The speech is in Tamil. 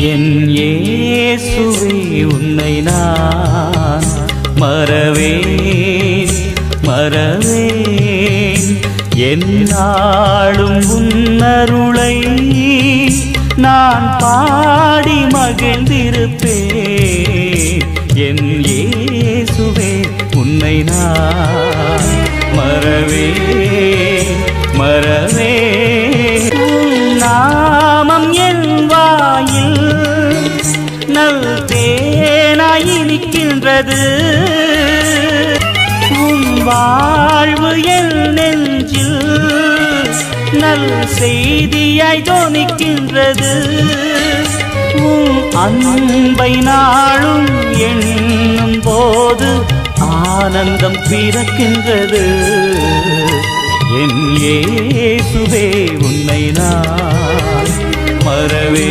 என் ஏசுவே உன்னை நான் மறவேன் மறவேன். என்னாலும் உன்னருளை நான் பாடி மகிழ்ந்திருப்பேன். என் ஏசுவே உன்னை நான் மறவேன். நல் தேனாய் இனிக்கின்றது உன் வாழ்வு என் நெஞ்சில் நல் செய்தியாய் தோணிக்கின்றது உன் அன்பை நாளும் எண்ணும் போது ஆனந்தம் பிறக்கின்றது. என் இயேசுவே உன்னை நான் மறவே